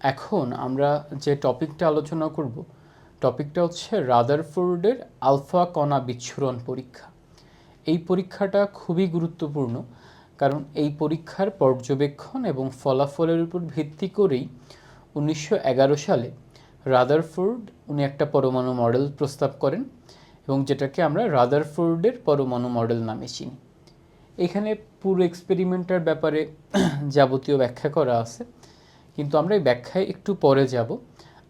এখন আমরা যে টপিকটা আলোচনা করব, টপিকটা হচ্ছে রাদারফোর্ডের আলফা কণা বিচ্ছুরণ পরীক্ষা। এই পরীক্ষাটা খুবই গুরুত্বপূর্ণ, কারণ এই পরীক্ষার পর্যবেক্ষণ এবং ফলাফলের উপর ভিত্তি করেই উনিশশো এগারো সালে রাদারফোর্ড উনি একটা পরমাণু মডেল প্রস্তাব করেন এবং যেটাকে আমরা রাদারফোর্ডের পরমাণু মডেল নামে চিনি। এখানে পুরো এক্সপেরিমেন্টের ব্যাপারে যাবতীয় ব্যাখ্যা করা আছে। কিন্তু আমরা এই ব্যাখ্যায় একটু পরে যাব।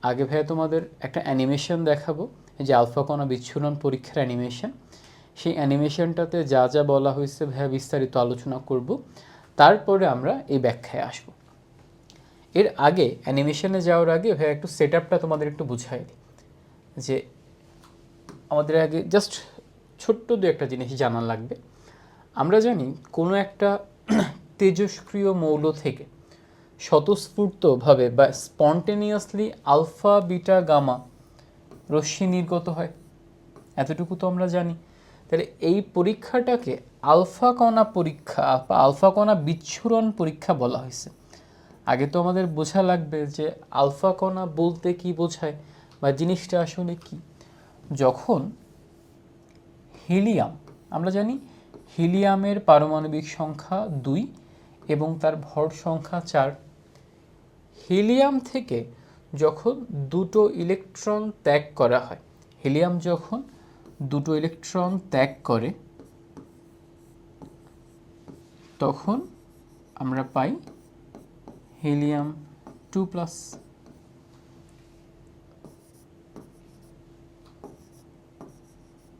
আগে ভাইয়া তোমাদের একটা অ্যানিমেশন দেখাবো যে আলফা কণা বিচ্ছুরণ পরীক্ষার অ্যানিমেশন। সেই অ্যানিমেশনটাতে যা যা বলা হয়েছে ভাইয়া বিস্তারিত আলোচনা করব, তারপরে আমরা এই ব্যাখ্যায় আসব। এর আগে অ্যানিমেশনে যাওয়ার আগে ভাইয়া একটু সেট আপটা তোমাদের একটু বুঝাই দিই। যে আমাদের আগে জাস্ট ছোট্ট দু একটা জিনিস জানা লাগবে। আমরা জানি কোনো একটা তেজস্ক্রিয় মৌল থেকে স্বতঃস্ফূর্তভাবে বা স্পন্টেনিয়াসলি আলফা, বিটা, গামা রশ্মি নির্গত হয়। এতটুকু তো আমরা জানি। তাহলে এই পরীক্ষাটাকে আলফা কণা পরীক্ষা বা আলফা কণা বিচ্ছুরণ পরীক্ষা বলা হয়েছে। আগে তো আমাদের বোঝা লাগবে যে আলফা কণা বলতে কি বোঝায় বা জিনিসটা আসলে কি। যখন হিলিয়াম, আমরা জানি হিলিয়ামের পারমাণবিক সংখ্যা দুই এবং তার ভর সংখ্যা চার। হিলিয়াম থেকে যখন দুটো ইলেকট্রন ত্যাগ করা হয়, হিলিয়াম যখন দুটো ইলেকট্রন ত্যাগ করে, তখন আমরা পাই হিলিয়াম টু প্লাস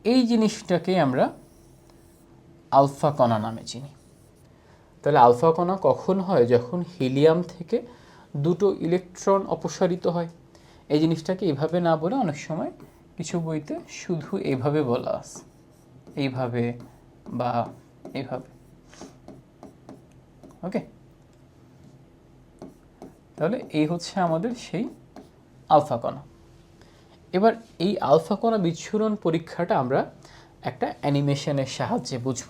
এই জিনিসটাকে আমরা আলফা কণা নামে চিনি। তাহলে আলফা কণা কখন হয়? যখন হিলিয়াম থেকে দুটো ইলেকট্রন অপসারিত হয়। এই জিনিসটাকে এইভাবে না বলে অনেক সময় কিছু বইতে শুধু এইভাবে বলা আছে। এইভাবে বা এইভাবে ওকে? তাহলে এই হচ্ছে আমাদের সেই আলফা কণা। এবার এই আলফা কণা বিচ্ছুরণ পরীক্ষাটা আমরা একটা অ্যানিমেশনের সাহায্যে বুঝব।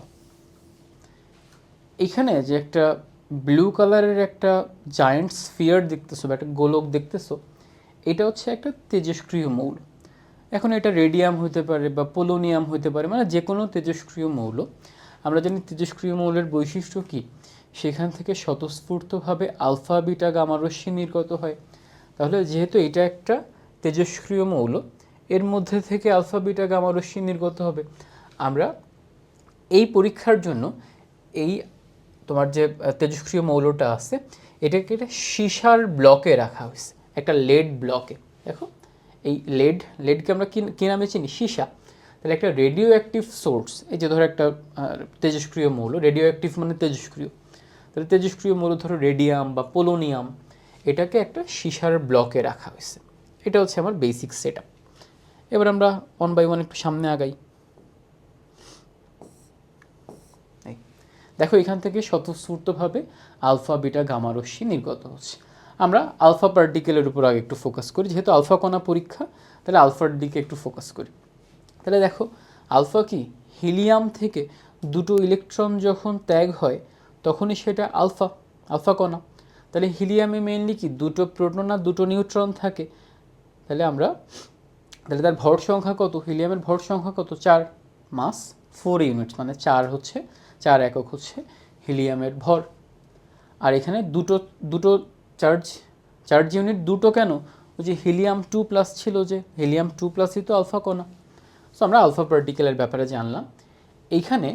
এখানে যে একটা ব্লু কালারের একটা জায়েন্ট স্ফিয়ার দেখতেছো বা একটা গোলক দেখতেছো, এটা হচ্ছে একটা তেজস্ক্রিয় মৌল। এখন এটা রেডিয়াম হতে পারে বা পোলোনিয়াম হতে পারে মানে যে কোনো তেজস্ক্রিয় মৌল। আমরা জানি তেজস্ক্রিয় মৌলের বৈশিষ্ট্য কী? সেখান থেকে স্বতঃস্ফূর্তভাবে আলফা, বিটা, গামা নির্গত হয়। তাহলে যেহেতু এটা একটা তেজস্ক্রিয় মৌল, এর মধ্যে থেকে আলফা, বিটা, গামা নির্গত হবে। আমরা এই পরীক্ষার জন্য এই তোমার যে তেজস্ক্রিয় মৌলটা আছে, এটাকে একটা সীসার ব্লকে রাখা হয়েছে, একটা লেড ব্লকে। দেখো, এই লেড, লেডকে আমরা কী নামে চিনি? সীসা তাহলে একটা রেডিও অ্যাক্টিভ সোর্স এই যে ধরো একটা তেজস্ক্রিয় মৌল রেডিও অ্যাক্টিভ মানে তেজস্ক্রিয়। তাহলে তেজস্ক্রিয় মৌল ধরো রেডিয়াম বা পোলোনিয়াম এটাকে একটা সীসার ব্লকে রাখা হয়েছে। এটা হচ্ছে আমার বেসিক সেট এবার আমরা ওয়ান বাই ওয়ান একটু সামনে আগাই। দেখো, এখান থেকে স্বতঃস্ফূর্তভাবে আলফা, বিটা, গামা, রশ্মি নির্গত হচ্ছে। আমরা আলফা পার্টিকেলের উপর আগে একটু ফোকাস করি। যেহেতু আলফা কণা পরীক্ষা, তাহলে আলফার দিকে একটু ফোকাস করি। তাহলে দেখো, আলফা কি? হিলিয়াম থেকে দুটো ইলেকট্রন যখন ত্যাগ হয়, তখনই সেটা আলফা আলফা কণা। তাহলে হিলিয়ামে মেনলি কি? দুটো প্রোটন আর দুটো নিউট্রন থাকে। তাহলে আমরা, তাহলে তার ভর সংখ্যা কত? হিলিয়ামের ভর সংখ্যা কত? চার মাস ফোর ইউনিটস মানে চার হচ্ছে চার একক হচ্ছে হিলিয়ামের ভর। আর এখানে দুটো দুটো চার্জ চার্জ ইউনিট দুটো কেন? ওই যে হিলিয়াম টু প্লাস ছিল যে, হিলিয়াম টু প্লাসই তো আলফা কণা। সো আমরা আলফা পার্টিকেলের ব্যাপারে জানলাম। এইখানে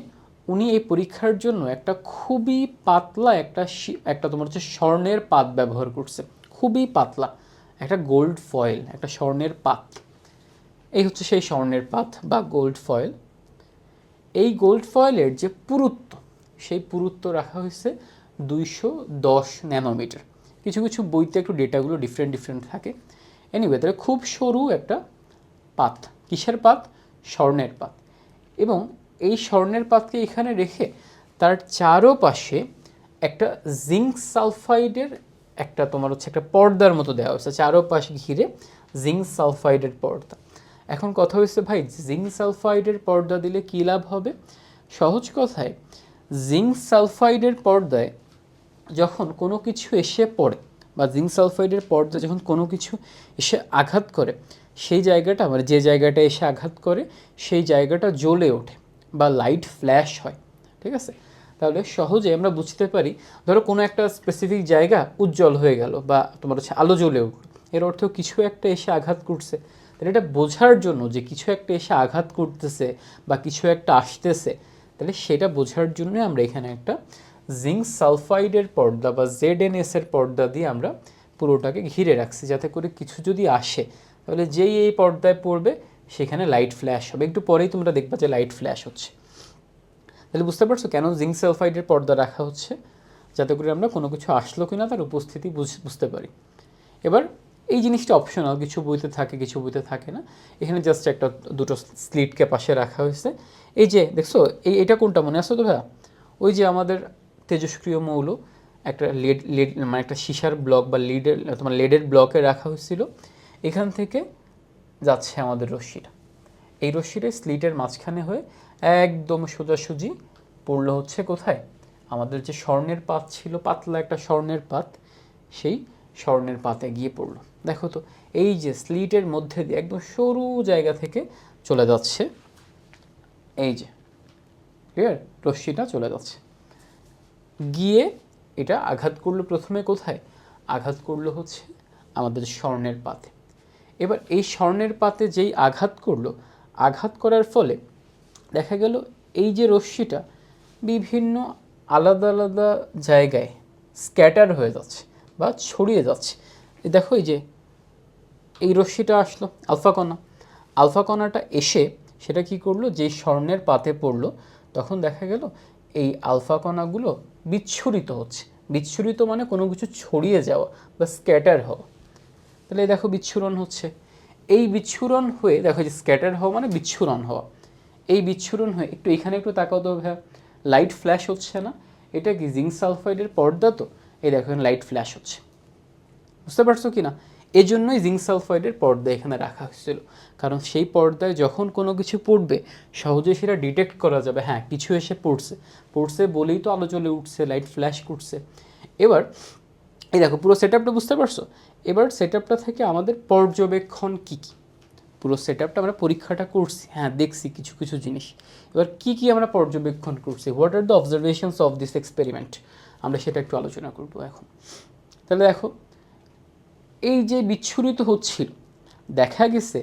উনি এই পরীক্ষার জন্য একটা খুবই পাতলা একটা একটা তোমার হচ্ছে স্বর্ণের পাত ব্যবহার করছে। খুবই পাতলা। একটা গোল্ড ফয়েল একটা স্বর্ণের পাত। এই হচ্ছে সেই স্বর্ণের পাত বা গোল্ড ফয়েল এই গোল্ড ফয়েলের যে পুরুত্ব, সেই পুরুত্ব রাখা হয়েছে দুইশো দশ ন্যানোমিটার কিছু কিছু বইতে একটু ডেটাগুলো ডিফারেন্ট ডিফারেন্ট থাকে। এনিওয়ে তাহলে খুব সরু একটা পাত। কিসের পাত? স্বর্ণের পাত। এবং এই স্বর্ণের পাতকে এখানে রেখে তার চারোপাশে একটা জিঙ্ক সালফাইডের একটা তোমার হচ্ছে একটা পর্দার মতো দেওয়া হয়েছে। চারোপাশে ঘিরে জিঙ্ক সালফাইডের পর্দা। এখন কথা হয়েছে ভাই, জিঙ্ক সালফাইডের পর্দা দিলে কী লাভ হবে? সহজ কথায়, জিঙ্ক সালফাইডের পর্দায় যখন কোনো কিছু এসে পড়ে বা জিঙ্ক সালফাইডের পর্দা যখন কোনো কিছু এসে আঘাত করে, সেই জায়গাটা মানে যে জায়গাটা এসে আঘাত করে, সেই জায়গাটা জ্বলে ওঠে বা লাইট ফ্ল্যাশ হয়, ঠিক আছে? তাহলে সহজে আমরা বুঝতে পারি, ধরো কোনো একটা স্পেসিফিক জায়গা উজ্জ্বল হয়ে গেল বা তোমার হচ্ছে আলো জ্বলে উঠল এর অর্থ কিছু একটা এসে আঘাত করছে তাহলে এটা বোঝার জন্য যে কিছু একটা এসে আঘাত করতেছে বা কিছু একটা আসতেছে, তাহলে সেটা বোঝার জন্য আমরা এখানে একটা জিঙ্ক সালফাইডের পর্দা বা জেড এর পর্দা দিয়ে আমরা পুরোটাকে ঘিরে রাখছি, যাতে করে কিছু যদি আসে, তাহলে যেই এই পর্দায় পড়বে সেখানে লাইট ফ্ল্যাশ হবে। একটু পরেই তোমরা দেখবা যে লাইট ফ্ল্যাশ হচ্ছে। তাহলে বুঝতে পারছ কেন জিঙ্ক সালফাইডের পর্দা রাখা হচ্ছে? যাতে করে আমরা কোনো কিছু আসলো কিনা তার উপস্থিতি বুঝ- বুঝতে পারি। এবার এই জিনিসটা অপশনাল কিছু বইতে থাকে, কিছু বইতে থাকে না। এখানে জাস্ট একটা দুটো স্লিটকে পাশে রাখা হয়েছে। এই যে, দেখছ? এই, এটা কোনটা মনে আছে তো ভাইয়া? ওই যে আমাদের তেজস্ক্রিয় মৌল, একটা লেড লেড মানে একটা সীসার ব্লক বা লিডের তোমার লেডের ব্লকে রাখা হয়েছিল। এখান থেকে যাচ্ছে আমাদের রশ্মিটা। এই রশ্মিটা স্লিটের মাঝখানে হয়ে একদম সোজাসুজি পড়ল হচ্ছে কোথায়? আমাদের যে স্বর্ণের পাত ছিল, পাতলা একটা স্বর্ণের পাত, সেই স্বর্ণের পাতে গিয়ে পড়ল। দেখো তো, এই যে স্লিটের মধ্যে দিয়ে একদম সরু জায়গা থেকে চলে যাচ্ছে, এই যে ক্লিয়ার রশ্মিটা চলে যাচ্ছে। গিয়ে এটা আঘাত করল প্রথমে কোথায়? আঘাত করল হচ্ছে আমাদের স্বর্ণের পাতে। এবার এই স্বর্ণের পাতে যেই আঘাত করল, আঘাত করার ফলে দেখা গেল এই যে রশ্মিটা বিভিন্ন আলাদা আলাদা জায়গায় স্ক্যাটার হয়ে যাচ্ছে। বা ছড়িয়ে যাচ্ছে। দেখো এই যে, এই রশ্মিটা আসলো, আলফা কণা। আলফা কণাটা এসে সেটা কি করল? যে স্বর্ণের পাতে পড়ল, তখন দেখা গেল এই আলফা কণাগুলো বিচ্ছুরিত হচ্ছে। বিচ্ছুরিত মানে কোনো কিছু ছড়িয়ে যাওয়া বা স্ক্যাটার হওয়া। তাহলে দেখো বিচ্ছুরণ হচ্ছে। এই বিচ্ছুরণ হয়ে, দেখো যে স্ক্যাটার হওয়া মানে বিচ্ছুরণ হওয়া। এই বিচ্ছুরণ হয়ে, একটু এখানে একটু তাকাও তো ভাইয়া। লাইট ফ্ল্যাশ হচ্ছে না। এটা কি জিঙ্ক সালফাইডের পর্দা তো? এই দেখো এখানে লাইট ফ্ল্যাশ হচ্ছে। বুঝতে পারছ কি না এই জন্যই জিঙ্ক সালফাইডের পর্দা এখানে রাখা হয়েছিল। কারণ সেই পর্দায় যখন কোনো কিছু পড়বে, সহজে সেটা ডিটেক্ট করা যাবে। হ্যাঁ কিছু এসে পড়ছে। পড়ছে বলেই তো আলো জ্বলে উঠছে লাইট ফ্ল্যাশ করছে। এবার, এই দেখো, পুরো সেট আপটা বুঝতে পারছ? এবার সেট আপটা থেকে আমাদের পর্যবেক্ষণ কী কী? পুরো সেট আপটা আমরা পরীক্ষাটা করছি। হ্যাঁ দেখছি কিছু কিছু জিনিস। এবার কি কি আমরা পর্যবেক্ষণ করছি? What are the observations of this experiment আমরা সেটা একটু আলোচনা করব এখন। তাহলে দেখো, এই যে বিচ্ছুরিত হচ্ছিল, দেখা গেছে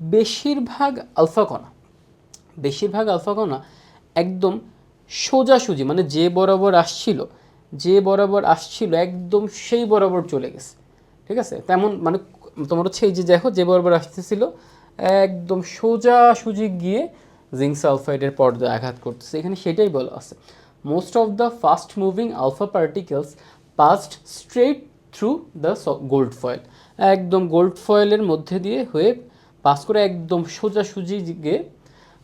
বেশিরভাগ আলফা কণা, বেশিরভাগ আলফা কণা একদম সোজাসুজি মানে যে বরাবর আসছিল, যে বরাবর আসছিল একদম সেই বরাবর চলে গেছে। ঠিক আছে? তেমন মানে তোমার হচ্ছে এই যে দেখো, যে বরাবর আসতেছিল, একদম সোজাসুজি গিয়ে জিঙ্ক সালফাইডের পর্দায় আঘাত করতেছে। এখানে সেটাই বলা আছে। Most of the fast moving alpha particles past straight through the gold foil একদম গোল্ড ফয়েলের মধ্যে দিয়ে হয়ে পাস করে একদম সোজাসুজি গিয়ে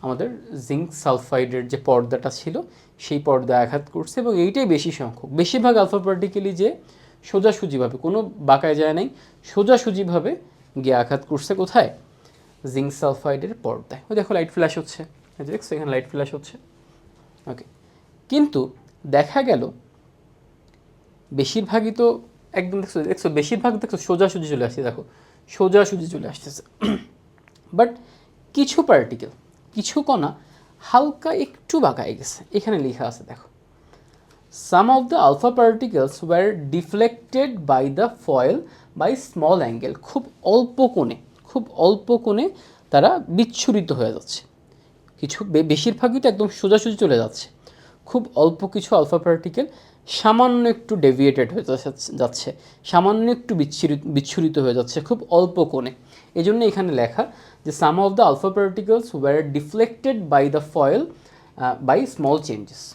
আমাদের জিঙ্ক সালফাইডের যে পর্দাটা ছিল, সেই পর্দায় আঘাত করছে এবং এইটাই বেশি সংখ্যক। বেশিরভাগ আলফা পার্টিকেলই যে সোজাসুজিভাবে কোনো বাঁকায় যায় নাই সোজাসুজিভাবে গিয়ে আঘাত করছে কোথায়? জিঙ্ক সালফাইডের পর্দায়। ওই দেখো লাইট ফ্ল্যাশ হচ্ছে। দেখছ, এখানে লাইট ফ্ল্যাশ হচ্ছে। ওকে কিন্তু দেখা গেল বেশিরভাগই তো একদম দেখছ দেখছ, বেশিরভাগ দেখছ সোজাসুজি চলে আসছে, দেখো, সোজাসুজি চলে আসতেছে। বাট কিছু পার্টিকেল কিছু কণা হালকা একটু বাঁকায় গেছে। এখানে লেখা আছে, দেখো। Some of the alpha particles were deflected by the foil by small angle খুব অল্প কোণে, খুব অল্প কোণে তারা বিচ্ছুরিত হয়ে যাচ্ছে। কিছু বেশিরভাগই তো একদম সোজাসুজি চলে যাচ্ছে। খুব অল্প কিছু আলফা পার্টিকেল সামান্য একটু ডেভিয়েটেড হয়ে যাচ্ছে- সামান্য একটু বিচ্ছুরিত বিচ্ছুরিত হয়ে যাচ্ছে খুব অল্প কোণে। এই জন্য এখানে লেখা যে some of the alpha particles were deflected by the foil by small changes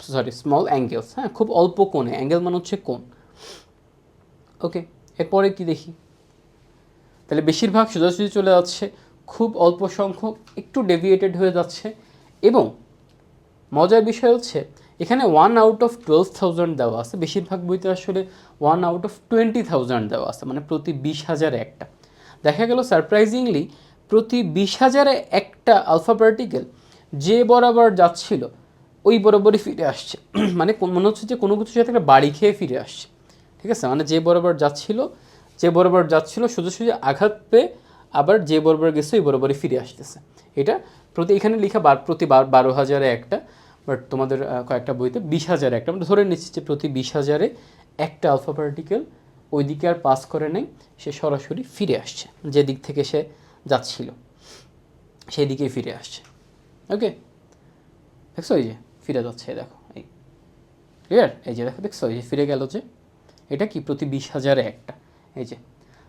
sorry small angles হ্যাঁ খুব অল্প কোণে। অ্যাঙ্গেল মানে হচ্ছে কোণ। ওকে এরপরে কি দেখি? তাহলে বেশিরভাগ সোজাসুজি চলে যাচ্ছে, খুব অল্প সংখ্যক, একটু ডেভিয়েটেড হয়ে যাচ্ছে এবং মজার বিষয় হচ্ছে, এখানে one out of twelve thousand দেওয়া আছে। বেশিরভাগ বইতে আসলে one out of twenty thousand দেওয়া আছে মানে প্রতি বিশ হাজারে একটা। দেখা গেল সারপ্রাইজিংলি প্রতি বিশ হাজারে একটা আলফা পার্টিকেল যে বরাবর যাচ্ছিল, ওই বরাবরই ফিরে আসছে। মানে মনে হচ্ছে যে কোনো কিছুর সাথে একটা বাড়ি খেয়ে ফিরে আসছে। ঠিক আছে? মানে যে বরাবর যাচ্ছিল, যে বরাবর যাচ্ছিল, সোজা সোজা আঘাত পেয়ে আবার যে বরাবর গেছে, ওই বরাবরই ফিরে আসতেছে। এটা প্রতি এখানে লেখা বার, প্রতি বার- বারো হাজারে একটা বাট তোমাদের কয়েকটা বইতে বিশ হাজারে একটা। আমরা ধরে নিচ্ছি যে প্রতি বিশ হাজারে একটা আলফা পার্টিকেল ওই দিকে আর পাস করে নেই, সে সরাসরি ফিরে আসছে, যে দিক থেকে সে যাচ্ছিল, সেই দিকেই ফিরে আসছে। ওকে দেখছ এই যে, ফিরে যাচ্ছে দেখো, এই। ক্লিয়ার এই যে দেখো, দেখছ, এই যে ফিরে গেল যে। এটা কি? প্রতি বিশ হাজারে একটা, এই যে।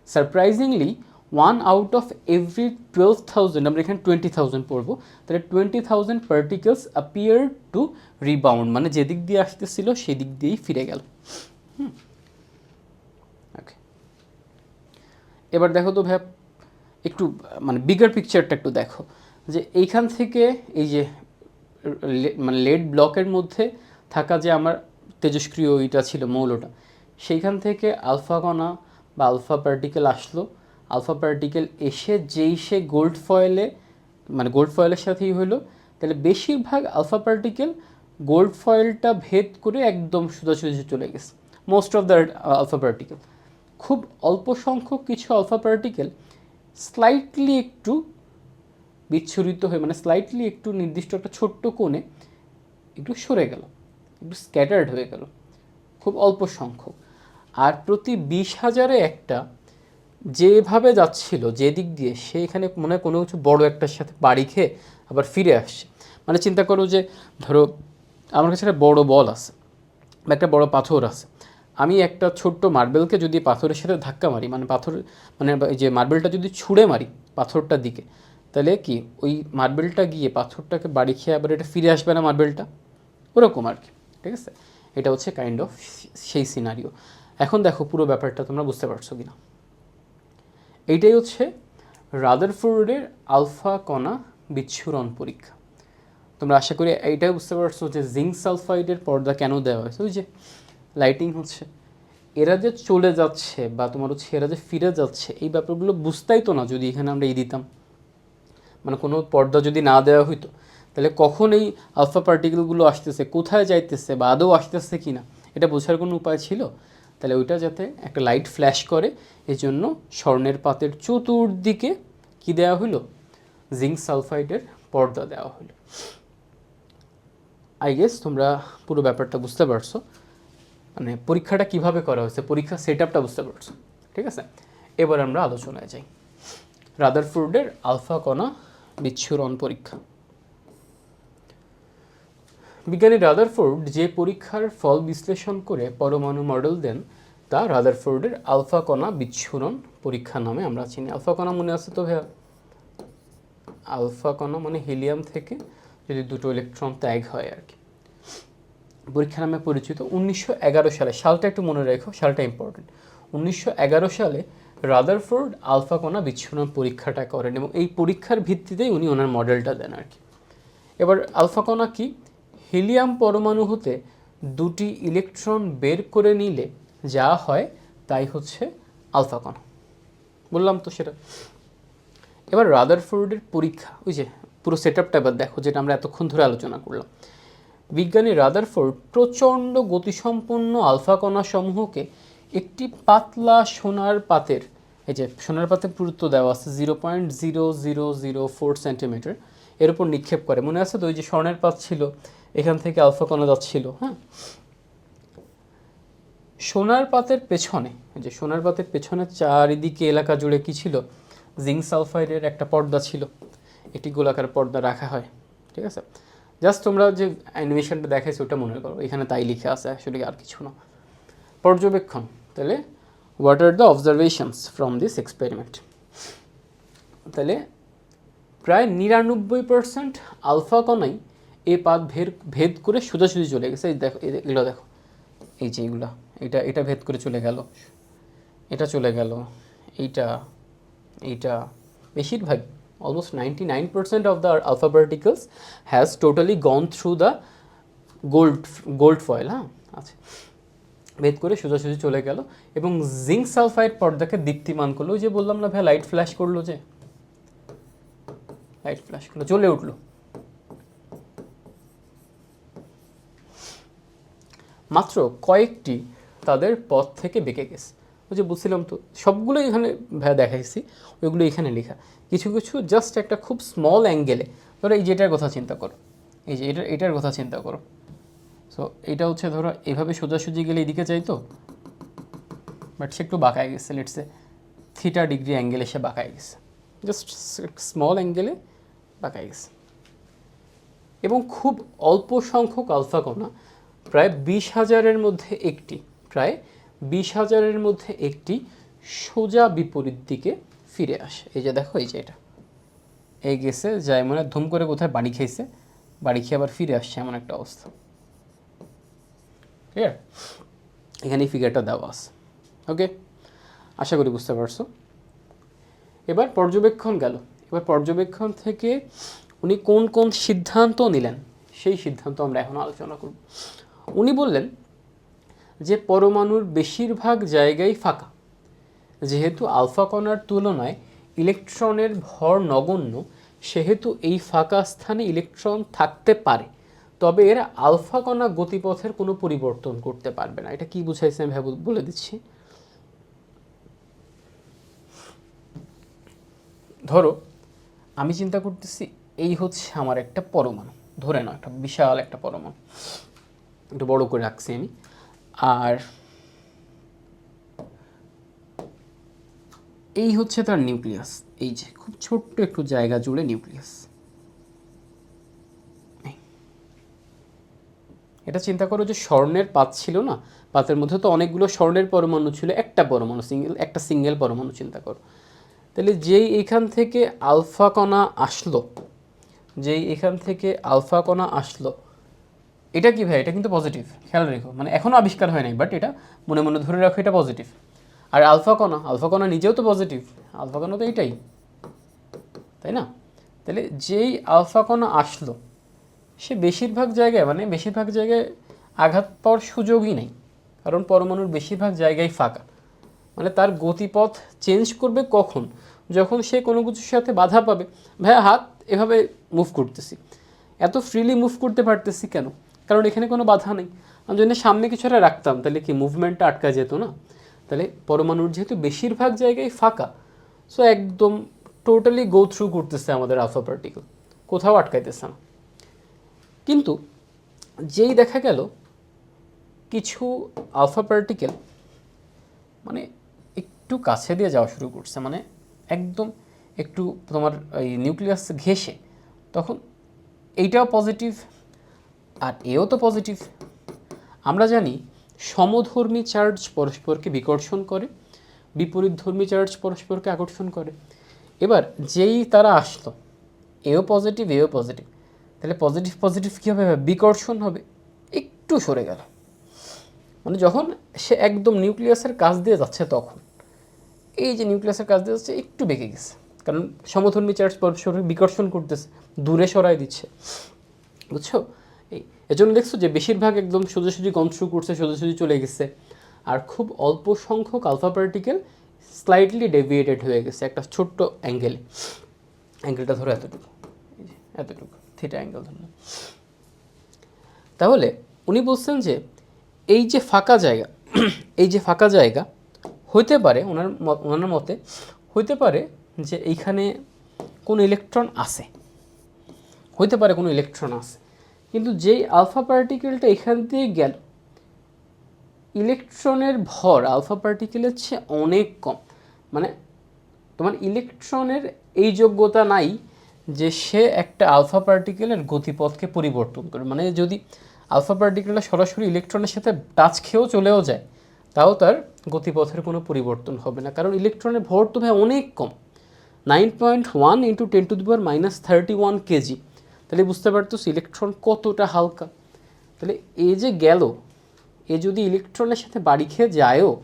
Surprisingly one out of every twelve thousand আমরা এখানে টোয়েন্টি থাউজেন্ড পড়ব, তাহলে twenty thousand particles appear to rebound মানে যেদিক দিয়ে আসতেছিল সেদিক দিয়েই ফিরে গেল। ওকে এবার দেখো তো ভাই একটু মানে বিগার পিকচারটা একটু দেখো। যে এইখান থেকে এই যে মানে লেড ব্লকের মধ্যে থাকা যে আমার তেজস্ক্রিয় ইটা ছিল মৌলটা, সেইখান থেকে আলফা কণা বা আলফা পার্টিকেল আসলো আলফা পার্টিকেল এসে যেই সে গোল্ড ফয়েলে মানে গোল্ড ফয়েলের সাথেই হলো তাহলে বেশিরভাগ আলফা পার্টিকেল গোল্ড ফয়েলটা ভেদ করে একদম সোজাসুজি চলে গেছে most of the alpha particle খুব অল্প সংখ্যক কিছু আলফা পার্টিকেল স্লাইটলি একটু বিচ্ছুরিত হয়ে মানে স্লাইটলি একটু নির্দিষ্ট একটা ছোট্ট কোণে একটু সরে গেল, একটু স্ক্যাটার্ড হয়ে গেল, খুব অল্প সংখ্যক। আর প্রতি বিশ হাজারে একটা যেভাবে যাচ্ছিল যে দিক দিয়ে, সে এখানে মনে হয় কোনো কিছু বড় একটার সাথে বাড়ি খেয়ে আবার ফিরে আসছে। মানে চিন্তা করো যে, ধরো আমার কাছে একটা বড় বল আছে বা একটা বড় পাথর আছে। আমি একটা ছোট্ট মার্বেলকে যদি পাথরের সাথে ধাক্কা মারি মানে পাথর মানে যে মার্বেলটা যদি ছুঁড়ে মারি পাথরটার দিকে, তাহলে কি ওই মার্বেলটা গিয়ে পাথরটাকে বাড়ি খেয়ে আবার এটা ফিরে আসবে না মার্বেলটা? ওরকম আর কি, ঠিক আছে? এটা হচ্ছে কাইন্ড অফ সেই সিনারিও এখন দেখো পুরো ব্যাপারটা তোমরা বুঝতে পারছ কি না এইটাই হচ্ছে রাদারফোর্ডের আলফা কণা বিচ্ছুরণ পরীক্ষা। তোমরা আশা করি এইটাই বুঝতে পারছ যে জিঙ্ক সালফাইডের পর্দা কেন দেওয়া হয়েছে? ওই যে লাইটিং হচ্ছে। এরা যে চলে যাচ্ছে বা তোমার হচ্ছে এরা যে ফিরে যাচ্ছে, এই ব্যাপারগুলো বুঝতেই তো না যদি এখানে আমরা ই দিতাম। মানে কোনো পর্দা যদি না দেওয়া হইতো, তাহলে কখন এই আলফা পার্টিকেলগুলো আসতেছে, কোথায় যাইতেছে বা আদৌ আসতেছে কি না এটা বোঝার কোনো উপায় ছিল? তাহলে ওইটা যাতে একটা লাইট ফ্ল্যাশ করে এই জন্য স্বর্ণের পাতের চতুর্দিকে কি দেওয়া হলো জিঙ্ক সালফাইডের পর্দা দেওয়া হলো আই গেস তোমরা পুরো ব্যাপারটা বুঝতে পারছ। মানে পরীক্ষাটা কীভাবে করা হয়েছে, পরীক্ষা সেট আপটা বুঝতে পারছ। ঠিক আছে? এবার আমরা আলোচনায় যাই। রাদারফুর্ডের আলফা কণা বিচ্ছুরণ পরীক্ষা। বিজ্ঞানী রাদারফোর্ড যে পরীক্ষার ফল বিশ্লেষণ করে পরমাণু মডেল দেন, তা রাদারফোর্ডের আলফা কণা বিচ্ছুরণ পরীক্ষা নামে আমরা চিনি। আলফা কণা মনে আছে তো ভাইয়া? আলফা কণা মানে হিলিয়াম থেকে যদি দুটো ইলেকট্রন ত্যাগ হয় আর কি। পরীক্ষা নামে পরিচিত। উনিশশো এগারো সালে, সালটা একটু মনে রেখো, সালটা ইম্পর্টেন্ট উনিশশো এগারো সালে রাদারফোর্ড আলফা কণা বিচ্ছুরণ পরীক্ষাটা করেন এবং এই পরীক্ষার ভিত্তিতেই উনি ওনার মডেলটা দেন আর কি। এবার আলফা কণা কি? হিলিয়াম পরমাণু হতে দুটি ইলেকট্রন বের করে নিলে যা হয় তাই হচ্ছে আলফা কণা। বললাম তো সেটা। এবার রাদারফোর্ডের পরীক্ষা, ওই যে পুরো সেট আপটা এবার দেখো, যেটা আমরা এতক্ষণ ধরে আলোচনা করলাম। বিজ্ঞানী রাদারফোর্ড প্রচণ্ড গতিসম্পন্ন আলফা কণা সমূহকে একটি পাতলা সোনার পাতের, এই যে সোনার পাতের পুরুত্ব দেওয়া আছে zero point zero zero zero four centimetre, এর উপর নিক্ষেপ করে। মনে আছে তো ওই যে স্বর্ণের পাত ছিল? এখান থেকে আলফা কণা যাচ্ছিল হ্যাঁ? সোনার পাতের পেছনে যে সোনার পাতের পেছনে চারিদিকে এলাকা জুড়ে কি ছিল? জিঙ্ক সালফাইডের একটা পর্দা ছিল। একটি গোলাকার পর্দা রাখা হয়, ঠিক আছে? জাস্ট তোমরা যে অ্যানিমেশনটা দেখাইছো, ওটা মনে করো, এখানে তাই লিখে আছে, আসলে আর কিছু না। পর্যবেক্ষণ, তাহলে what are the observations from this experiment তাহলে প্রায় নিরানব্বই পার্সেন্ট আলফা কণাই এ পাত ভেদ ভেদ করে সোজাসুজি চলে গেছে। এই দেখো এগুলো দেখো। এই যে এগুলা, এটা এটা ভেদ করে চলে গেল। এটা চলে গেল। এইটা এইটা। বেশিরভাগ almost ninety nine percent of the alpha particles has totally gone through the gold gold foil হ্যাঁ? আচ্ছা। ভেদ করে সোজাসুজি চলে গেল এবং জিঙ্ক সালফাইড পর্দাকে দীপ্তিমান করল। যে বললাম না ভাই লাইট ফ্ল্যাশ করল যে। লাইট ফ্ল্যাশ করল, জ্বলে উঠল। মাত্র কয়েকটি তাদের পথ থেকে বেঁকে গেছে। ওই যে বুঝছিলাম তো সবগুলো এখানে ভাইয়া দেখাইছি, ওইগুলো এখানে লেখা। কিছু কিছু জাস্ট একটা খুব স্মল অ্যাঙ্গেলে ধরো এই যে এটার কথা চিন্তা করো। এই যে এটা, এটার কথা চিন্তা করো। সো এটা হচ্ছে ধরো এভাবে সোজাসুজি গেলে এদিকে চাই তো বাট সে একটু বাঁকায় গেছে লেটসে থিটা ডিগ্রি অ্যাঙ্গেলে সে বাঁকায় গেছে। জাস্ট স্মল অ্যাঙ্গেলে বাঁকায় গেছে। এবং খুব অল্প সংখ্যক আলফা কণা প্রায় বিশ হাজারের মধ্যে একটি, প্রায় বিশ হাজারের মধ্যে একটি সোজা বিপরীত দিকে ফিরে আসে। এই যে দেখো, এই যে এটা। এই গেছে, যায় মানে ধুম করে কোথায় বাড়ি খেয়েছে, বাড়ি খেয়ে আবার ফিরে আসছে এমন একটা অবস্থা। ক্লিয়ার এখানে এই ফিগারটা দেওয়া আছে। ওকে আশা করি বুঝতে পারছ। এবার পর্যবেক্ষণ গেল। এবার পর্যবেক্ষণ থেকে উনি কোন কোন সিদ্ধান্ত নিলেন, সেই সিদ্ধান্ত আমরা এখন আলোচনা করব। উনি বললেন যে পরমাণুর বেশিরভাগ জায়গায় ফাঁকা। যেহেতু আলফা কণার তুলনায় ইলেকট্রনের ভর নগণ্য, সেহেতু এই ফাঁকা স্থানে ইলেকট্রন থাকতে পারে। তবে এর আলফা কণা গতিপথের কোনো পরিবর্তন করতে পারবে না। এটা কি বুঝাইছে আমি বলে দিচ্ছি। ধরো, আমি চিন্তা করতেছি এই হচ্ছে আমার একটা পরমাণু। ধরে নাও, একটা বিশাল একটা পরমাণু। একটু বড় করে রাখছি আমি। আর এই হচ্ছে তার নিউক্লিয়াস। এই যে খুব ছোট্ট একটু জায়গা জুড়ে নিউক্লিয়াস। এটা চিন্তা করো যে স্বর্ণের পাত ছিল না? পাতের মধ্যে তো অনেকগুলো স্বর্ণের পরমাণু ছিল, একটা পরমাণু, সিঙ্গেল, একটা সিঙ্গেল পরমাণু চিন্তা করো। তাহলে যেই এখান থেকে আলফা কণা আসলো, যেই এখান থেকে আলফা কণা আসলো এটা কি ভাই? এটা কিন্তু পজিটিভ খেয়াল রেখো। মানে এখনও আবিষ্কার হয় নাই বাট এটা মনে মনে ধরে রাখো এটা পজিটিভ আর আলফা কণা আলফা কণা নিজেও তো পজিটিভ আলফা কণা তো এটাই। তাই না? তাহলে যেই আলফা কণা আসলো, সে বেশিরভাগ জায়গায় মানে বেশিরভাগ জায়গায় আঘাত পাওয়ার সুযোগই নেই। কারণ পরমাণুর বেশিরভাগ জায়গায় ফাঁকা। মানে তার গতিপথ চেঞ্জ করবে কখন? যখন সে কোনো কিছুর সাথে বাধা পাবে, ভাইয়া, হাত এভাবে মুভ করতেছি। এত ফ্রিলি মুভ করতে পারতেছি কেন? কারণ এখানে কোনো বাধা নেই। আমি যদি সামনে কিছু একটা রাখতাম, তাহলে কি মুভমেন্টটা আটকা যেত না? তাহলে পরমাণুর যেহেতু বেশিরভাগ জায়গায় ফাঁকা সো একদম টোটালি গো থ্রু করতেছে আমাদের আলফা পার্টিকেল কোথাও আটকাইতেছে না। কিন্তু যেই দেখা গেল, কিছু আলফা পার্টিকেল মানে একটু কাছে দিয়ে যাওয়া শুরু করছে মানে একদম একটু তোমার এই নিউক্লিয়াস ঘেসে তখন এইটাও পজিটিভ আর এও তো পজিটিভ আমরা জানি সমধর্মী চার্জ পরস্পরকে বিকর্ষণ করে বিপরীতধর্মী চার্জ পরস্পরকে আকর্ষণ করে। এবার যেই তারা আসলো, এও পজিটিভ এও পজিটিভ তাহলে পজিটিভ পজিটিভ কী হবে? বিকর্ষণ হবে। একটু সরে গেল। মানে যখন সে একদম নিউক্লিয়াসের কাজ দিয়ে যাচ্ছে তখন, এই যে নিউক্লিয়াসের কাজ দিয়ে যাচ্ছে, একটু বেঁকে গেছে। কারণ সমধর্মী চার্জ পরস্পরকে বিকর্ষণ করতেছে, দূরে সরাই দিচ্ছে। বুঝছ? এজন্য দেখছ যে বেশিরভাগ একদম সোজাসুজি গন থ্রু করছে, সোজাসুজি চলে গেছে। আর খুব অল্প সংখ্যক আলফা পার্টিকেল স্লাইটলি ডেভিয়েটেড হয়ে গেছে, একটা ছোট্ট অ্যাঙ্গেলে অ্যাঙ্গেলটা ধরো এতটুকু। এতটুকু থিটা অ্যাঙ্গেল ধরলাম তাহলে উনি বলছেন যে এই যে ফাঁকা জায়গা, এই যে ফাঁকা জায়গা, হইতে পারে ওনার ওনার মতে, হইতে পারে যে এইখানে কোনো ইলেকট্রন আছে। হইতে পারে কোনো ইলেকট্রন আছে। কিন্তু যেই আলফা পার্টিকেলটা এখান দিয়ে গেল, ইলেকট্রনের ভর আলফা পার্টিকেলের চেয়ে অনেক কম। মানে তোমার ইলেকট্রনের এই যোগ্যতা নাই যে সে একটা আলফা পার্টিকেলের গতিপথকে পরিবর্তন করে। মানে যদি আলফা পার্টিকেলটা সরাসরি ইলেকট্রনের সাথে টাচ খেয়েও চলেও যায়, তাও তার গতিপথের কোনো পরিবর্তন হবে না। কারণ ইলেকট্রনের ভর তো ভাই অনেক কম। Nine point one into ten to the power minus thirty one KG. তাহলে বুঝতে পারতো ইলেকট্রন কতটা হালকা। তাহলে এ যে গেল, এ যদি ইলেকট্রনের সাথে বাড়ি খেয়ে যায়ও,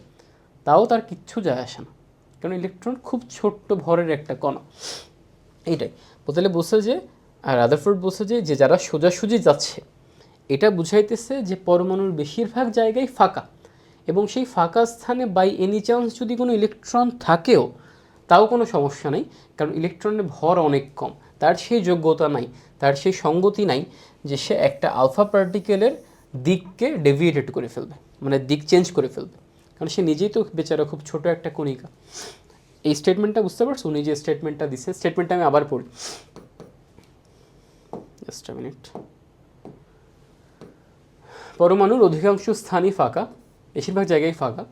তাও তার কিচ্ছু যায় আসে না। কারণ ইলেকট্রন খুব ছোট্ট ভরের একটা কণা। এইটাই। তাহলে বলছে যে, আর রাদারফোর্ড বলছে যে যে যারা সোজাসুজি যাচ্ছে, এটা বুঝাইতেছে যে পরমাণুর বেশিরভাগ জায়গায় ফাঁকা। এবং সেই ফাঁকা স্থানে বাই এনি চান্স যদি কোনো ইলেকট্রন থাকেও, তাও কোনো সমস্যা নেই। কারণ ইলেকট্রনের ভর অনেক কম। তার সেই যোগ্যতা নাই, তার সেই সঙ্গতি নাই যে সে একটা আলফা পার্টিকেলের দিককে ডেভিয়েটেড করে ফেলবে মানে দিক চেঞ্জ করে ফেলবে। কারণ সে নিজেই তো বেচারা খুব ছোট একটা কণিকা। এই স্টেটমেন্টটা বুঝতে পারছ? উনি যে স্টেটমেন্টটা দিছে স্টেটমেন্টটা আমি আবার পড়ি। জাস্ট মিনিট পরমাণুর অধিকাংশ স্থানই ফাঁকা, বেশিরভাগ জায়গায় ফাঁকা।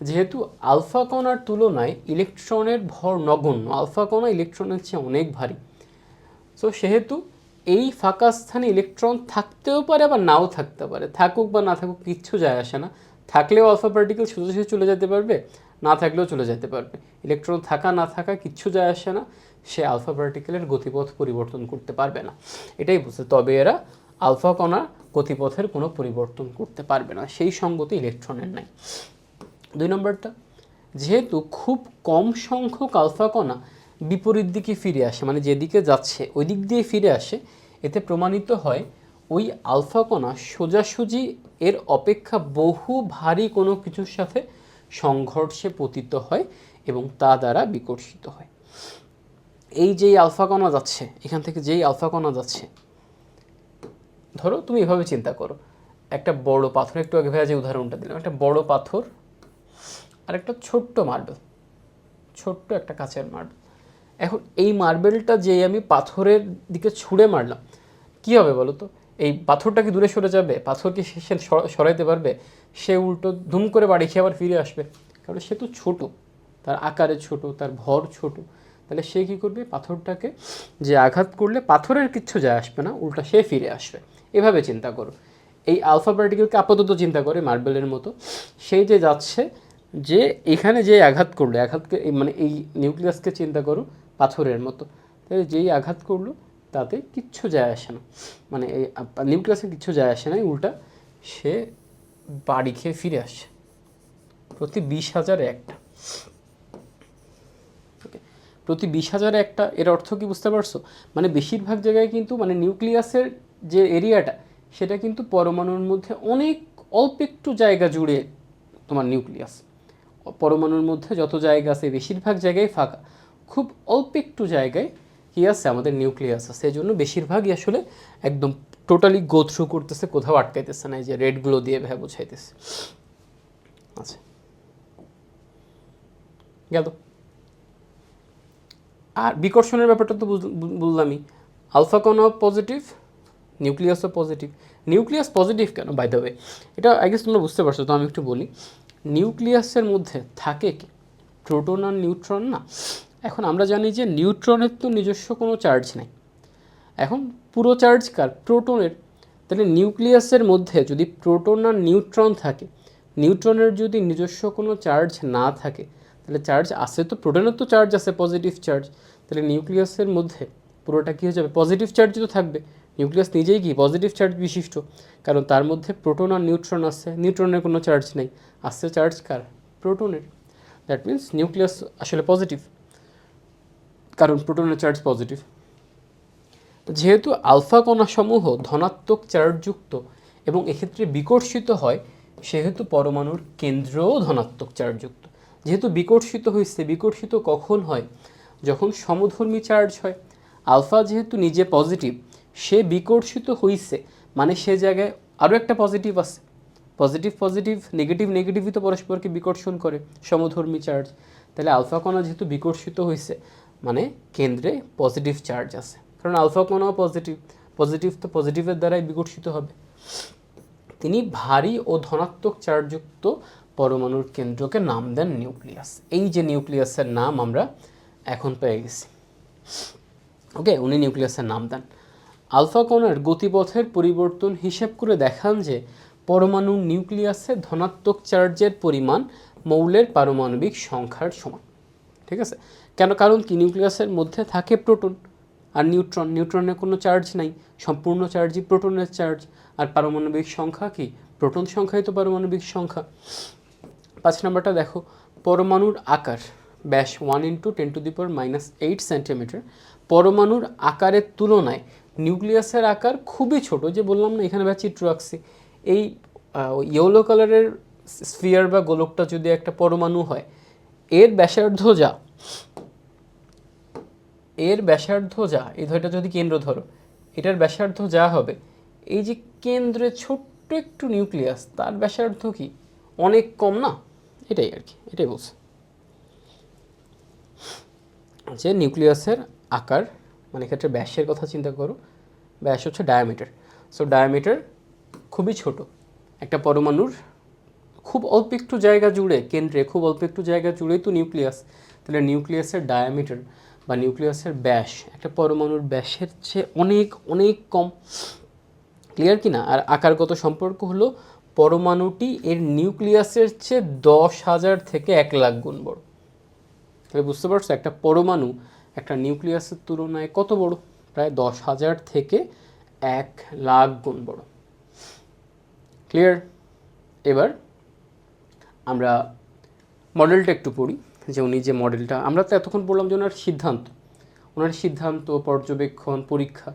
যেহেতু আলফা কণার তুলনায় ইলেকট্রনের ভর নগণ্য আলফা কণা ইলেকট্রনের চেয়ে অনেক ভারী। সো সেহেতু এই ফাঁকা স্থানে ইলেকট্রন থাকতেও পারে, আবার নাও থাকতে পারে। থাকুক বা না থাকুক, কিচ্ছু যায় আসে না। থাকলেও আলফা পার্টিকেল সোজাসুজি চলে যেতে পারবে, না থাকলেও চলে যেতে পারবে। ইলেকট্রন থাকা, না থাকা, কিচ্ছু যায় আসে না। সে আলফা পার্টিকেলের গতিপথ পরিবর্তন করতে পারবে না। এটাই বুঝতে তবে এরা আলফা কণা গতিপথের কোনো পরিবর্তন করতে পারবে না। সেই সঙ্গতি ইলেকট্রনের নাই। দুই নম্বরটা, যেহেতু খুব কম সংখ্যক আলফা কণা বিপরীত দিকে ফিরে আসে মানে যেদিকে যাচ্ছে ওই দিক দিয়ে ফিরে আসে, এতে প্রমাণিত হয় ওই আলফা কণা সোজাসুজি এর অপেক্ষা বহু ভারী কোনো কিছুর সাথে সংঘর্ষে পতিত হয় এবং তা দ্বারা বিকর্ষিত হয়। এই যেই আলফা কণা যাচ্ছে, এখান থেকে যেই আলফা কণা যাচ্ছে, ধরো তুমি এভাবে চিন্তা করো, একটা বড় পাথর, একটু আগে ভাইয়া যে উদাহরণটা দিলাম, একটা বড় পাথর আর একটা ছোট্ট মার্বেল, ছোট্ট একটা কাচের মার্বেল। এখন এই মার্বেলটা যে আমি পাথরের দিকে ছুঁড়ে মারলাম, কি হবে বলো তো? এই পাথরটা কি দূরে সরে যাবে? পাথর কি সে সে সর- সরাইতে পারবে? সে উল্টো ধুম করে বাড়ি খেয়ে আবার ফিরে আসবে। কারণ সে তো ছোট, তার আকারে ছোট, তার ভর ছোট। তাহলে সে কী করবে? পাথরটাকে যে আঘাত করলে পাথরের কিচ্ছু যায় আসবে না, উল্টা সে ফিরে আসবে। এভাবে চিন্তা করো। এই আলফা পার্টিকেলকে আপাতত চিন্তা করে মার্বেলের মতো। সেই যে যাচ্ছে, যে এখানে যে আঘাত করল, আঘাতকে মানে এই নিউক্লিয়াসকে চিন্তা করো পাথরের মতো। তাই যেই আঘাত করল, তাতে কিচ্ছু যায় আসে না। মানে এই নিউক্লিয়াসে কিচ্ছু যায় আসে না উল্টা সে বাড়ি খেয়ে ফিরে আসে। প্রতি বিশ হাজারে একটা। প্রতি বিশ হাজারে একটা, এর অর্থ কি বুঝতে পারছ? মানে বেশিরভাগ জায়গায় কিন্তু মানে নিউক্লিয়াসের যে এরিয়াটা, সেটা কিন্তু পরমাণুর মধ্যে অনেক, অল্প একটু জায়গা জুড়ে তোমার নিউক্লিয়াস। পরমাণুর মধ্যে যত জায়গা আছে, বেশিরভাগ জায়গায় ফাঁকা। খুব অল্প একটু জায়গায় কি আছে, আমাদের নিউক্লিয়াস আছে। সেই জন্য বেশিরভাগই আসলে একদম টোটালি গো থ্রু করতেছে, কোথাও আটকাইতেছে না, এই যে রেডগুলো দিয়ে ভেবে বোঝাইতেছে আচ্ছা। গেল। আর বিকর্ষণের ব্যাপারটা তো বললামই আলফা কণা পজিটিভ নিউক্লিয়াসও পজিটিভ নিউক্লিয়াস পজিটিভ কেন? বাই দ্য ওয়ে এটা আই গেস তোমরা বুঝতে পারছ, তো আমি একটু বলি। নিউক্লিয়াসের মধ্যে থাকে কি? প্রোটন আর নিউট্রন না? এখন আমরা জানি যে নিউট্রনের তো নিজস্ব কোনো চার্জ নেই। এখন পুরো চার্জ কার? প্রোটনের। তাহলে নিউক্লিয়াসের মধ্যে যদি প্রোটন আর নিউট্রন থাকে, নিউট্রনের যদি নিজস্ব কোনো চার্জ না থাকে, তাহলে চার্জ আছে তো, প্রোটনের তো চার্জ আছে, পজিটিভ চার্জ। তাহলে নিউক্লিয়াসের মধ্যে পুরোটা কী হয়ে যাবে? পজিটিভ চার্জ তো থাকবে। নিউক্লিয়াস নিজেই কি? পজিটিভ চার্জ বিশিষ্ট। কারণ তার মধ্যে প্রোটন আর নিউট্রন আছে, নিউট্রনের কোনো চার্জ নেই। আসছে চার্জ কার? প্রোটনের। দ্যাট মিন্স নিউক্লিয়াস আসলে পজিটিভ। কারণ প্রোটনের চার্জ পজিটিভ যেহেতু আলফা কণাসমূহ ধনাত্মক চার্জযুক্ত এবং এক্ষেত্রে বিকর্ষিত হয়, সেহেতু পরমাণুর কেন্দ্রও ধনাত্মক চার্জযুক্ত। যেহেতু বিকর্ষিত হয়েছে বিকর্ষিত কখন হয়? যখন সমধর্মী চার্জ হয়। আলফা যেহেতু নিজে পজিটিভ সে বিকর্ষিত হইছে মানে সে জায়গায় আরও একটা পজিটিভ আছে। পজিটিভ পজিটিভ নেগেটিভ নেগেটিভই তো পরস্পরকে বিকর্ষণ করে, সমধর্মী চার্জ তাহলে আলফা কণা যেহেতু বিকর্ষিত হয়েছে মানে কেন্দ্রে পজিটিভ চার্জ আছে। কারণ আলফা কণাও পজিটিভ পজিটিভ তো পজিটিভের দ্বারাই বিকর্ষিত হবে। তিনি ভারী ও ধনাত্মক চার্জযুক্ত পরমাণুর কেন্দ্রকে নাম দেন নিউক্লিয়াস এই যে নিউক্লিয়াসের নাম আমরা এখন পেয়ে গেছি। ওকে উনি নিউক্লিয়াসের নাম দেন। আলফা কণার গতিপথের পরিবর্তন হিসেব করে দেখান যে পরমাণু নিউক্লিয়াসে ধনাত্মক চার্জের পরিমাণ মৌলের পারমাণবিক সংখ্যার সমান। ঠিক আছে? কেন? কারণ কি? নিউক্লিয়াসের মধ্যে থাকে প্রোটন। আর নিউট্রন নিউট্রনের কোনো চার্জ নাই। সম্পূর্ণ চার্জই প্রোটনের চার্জ। আর পারমাণবিক সংখ্যা কি? প্রোটন সংখ্যাই তো পারমাণবিক সংখ্যা। পাঁচ নাম্বারটা দেখো। পরমাণুর আকার, ব্যাস one into ten to the power minus eight centimetre পরমাণুর আকারের তুলনায় নিউক্লিয়াসের আকার খুবই ছোট। যে বললাম না, এখানে বা চিত্র আঁকছি। এই ইয়েলো কালারের স্ফিয়ার বা গোলকটা যদি একটা পরমাণু হয়, এর ব্যাসার্ধ যা? এর ব্যাসার্ধ যা, এই ধরটা যদি কেন্দ্র ধরো, এটার ব্যাসার্ধ যা হবে, এই যে কেন্দ্রে ছোট্ট একটু নিউক্লিয়াস, তার ব্যাসার্ধ কি? অনেক কম না? এটাই আর কি, এটাই বলছে। যে নিউক্লিয়াসের আকার মানে এক্ষেত্রে ব্যাসের কথা চিন্তা করো, ব্যাস হচ্ছে ডায়ামিটার সো ডায়ামিটার খুবই ছোট, একটা পরমাণুর খুব অল্প একটু জায়গা জুড়ে, কেন্দ্রে খুব অল্প একটু জায়গা জুড়েই তো নিউক্লিয়াস, তাহলে নিউক্লিয়াসের ডায়ামিটার বা নিউক্লিয়াসের ব্যাস, একটা পরমাণুর ব্যাসের চেয়ে অনেক অনেক কম। ক্লিয়ার কি না আর আকারগত সম্পর্ক হলো পরমাণুটি এর নিউক্লিয়াসের চেয়ে দশ হাজার থেকে এক লাখ গুণ বড়। তাহলে বুঝতে পারছ, একটা পরমাণু একটা নিউক্লিয়াসের তুলনায় কত বড়? প্রায় দশ হাজার থেকে এক লাখ গুণ বড়। ক্লিয়ার এবার আমরা মডেলটা একটু পড়ি। যে উনি যে মডেলটা, আমরা তো এতক্ষণ বললাম যে ওনার সিদ্ধান্ত। ওনার সিদ্ধান্ত, পর্যবেক্ষণ, পরীক্ষা।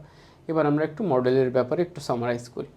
এবার আমরা একটু মডেলের ব্যাপারে একটু সামারাইজ করি।